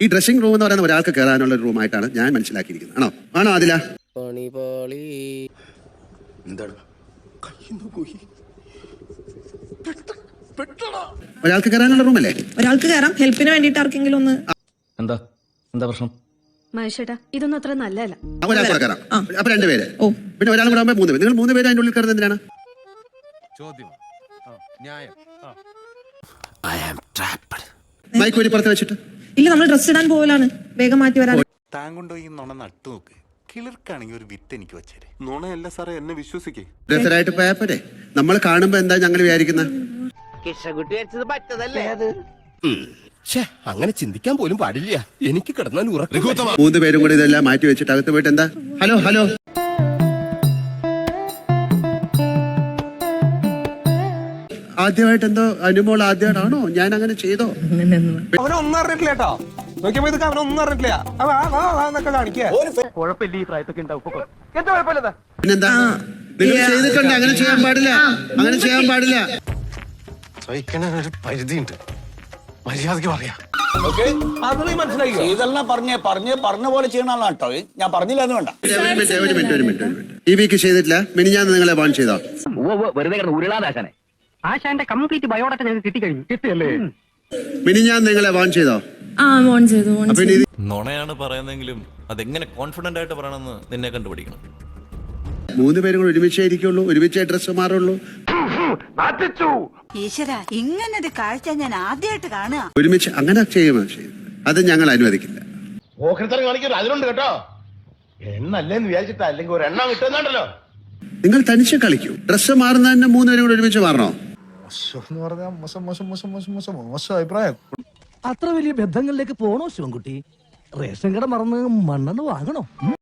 ഈ dressing room എന്ന് പറയുന്ന ഒരാൾക്ക് കയറാനുള്ള ഒരു റൂമായിട്ടാണ് ഞാൻ മനസ്സിലാക്കിയിരിക്കുന്നത്. ആണോ? ആണോ അതില ഒരാൾക്ക് കയറാനുള്ള റൂമല്ലേ ഒരാൾക്ക് കയറാം ഹെൽപ്പിന് വേണ്ടിട്ട് ആർക്കെങ്കിലും ഒന്ന് എന്താ? എന്താ പ്രശ്നം? മഹേഷേട്ടാ ഇതൊന്നും അത്ര നല്ലതല്ല. ആ, ഒരാൾക്ക് കൂടെ കയറാം അപ്പൊ രണ്ടുപേര്. ഓ. പിന്നെ ഒരാൾ കൂടെ ആകുമ്പോൾ മൂന്ന് പേര്. നിങ്ങൾ മൂന്ന് പേര് അതിന്റെ ഉള്ളിൽ കയറുന്നത് എന്തിനാണ്? മൈക്ക് ഒരു പുറത്ത് വെച്ചിട്ട്. ഇല്ല നമ്മൾ ഡ്രസ് ഇടാൻ പോവലാണ്. വേഗം മാറ്റി വരാൻ. താൻ കൊണ്ടുപോയി ഈ നുണ നട്ടു നോക്ക്. കിളിർക്കാണെങ്കിൽ ഒരു വിത്ത് എനിക്ക് വെച്ചേരെ. നുണയല്ല സാറേ എന്നെ വിശ്വസിക്കേ. രസരായിട്ട് പോയാപ്പോരെ നമ്മൾ കാണുമ്പോ എന്താ ഞങ്ങൾ വിചാരിക്കുന്നത് അങ്ങനെ ചിന്തിക്കാൻ പോലും പാടില്ല. എനിക്ക് കിടന്നാൽ ഉറക്കം മൂന്ന് പേരും കൂടി ഇതെല്ലാം മാറ്റി വെച്ചിട്ട് അകത്ത് പോയിട്ട് എന്താ? Hello hello. ആദ്യമായിട്ട് എന്തോ അനുമോൾ ആദ്യമായിട്ടാണോ? ഞാൻ അങ്ങനെ ചെയ്തോ അവനൊന്നും അറിഞ്ഞിട്ടില്ല കേട്ടോ. നോക്കിയപ്പോ ഇതൊക്കെ അവനൊന്നും അറിഞ്ഞിട്ടില്ല. കുഴപ്പമില്ല ആ, ആ, ആ എന്നൊക്കെ കാണിക്കുക പിന്നെന്താ? നിങ്ങൾ ചെയ്തിട്ടുണ്ട് അങ്ങനെ ചെയ്യാൻ പാടില്ല. അങ്ങനെ ചെയ്യാൻ പാടില്ല. സഹിക്കണൊരു പരിധിയുണ്ട്. മര്യാദയ്ക്ക് പറയാ. അത് നീ മനസ്സിലാക്കിയോ ഇതെല്ലാം പറഞ്ഞേ പറഞ്ഞ് പറഞ്ഞ പോലെ ചെയ്യണല്ലോ കേട്ടോ. ഞാൻ പറഞ്ഞില്ല എന്ന് വേണ്ട. ഒരു മിനിറ്റ് ഒരു മിനിറ്റ് ഒരു മിനിറ്റ് ഈ വീക്ക് ചെയ്തിട്ടില്ല. മിനിഞ്ഞാന്ന് നിങ്ങളെ ബാൻ ചെയ്തോ? വെറുതെ ഉരുളാദാശനെ ആശാന്റെ കംപ്ലീറ്റ് ബയോഡാറ്റ ഞങ്ങൾക്ക് കിട്ടിക്കഴിഞ്ഞു. കിട്ടിയല്ലേ? ഞാൻ നിങ്ങളെ വാൺ ചെയ്തോ? ആ ഓൺ ചെയ്തു ഓൺ ചെയ്തു. നുണയാണ് പറയുന്നെങ്കിലും അതെങ്ങനെ കോൺഫിഡന്റ് ആയിട്ട് പറയണമെന്ന് നിന്നെ കണ്ടുപിടിക്കണം. മൂന്ന് പേരും കൂടി ഒരുമിച്ചേ ഇരിക്കുള്ളൂ ഒരുമിച്ചേ ഡ്രസ്സ് മാറുള്ളൂ. ഈശ്വര ഇങ്ങനൊരു കാഴ്ച ഞാൻ ആദ്യമായിട്ട് കാണുക. ഒരുമിച്ച് അങ്ങനെ ചെയ്യുമോ ചെയ്യും അത് ഞങ്ങൾ അനുവദിക്കില്ല. ഓഹരിത്തരം കാണിക്കരുത് അതിലുണ്ട് കേട്ടോ. എണ്ണല്ലേന്ന് വിചാരിച്ചിട്ടാ അല്ലെങ്കിൽ ഒരു എണ്ണം കിട്ടുന്നുണ്ടല്ലോ നിങ്ങൾ തനിച്ച് കളിക്കൂ. ഡ്രസ്സ് മാറുന്നതിന് മൂന്ന് പേരും കൂടി ഒരുമിച്ച് മാറണോ? എന്ന് പറഞ്ഞാൽ മോശം മോശം മോശം മോശം മോശം മോശം അഭിപ്രായം. അത്ര വലിയ ബന്ധങ്ങളിലേക്ക് പോണോ ശിവൻകുട്ടി? റേഷൻ കട മറന്ന് മണ്ണെണ്ണ വാങ്ങണോ?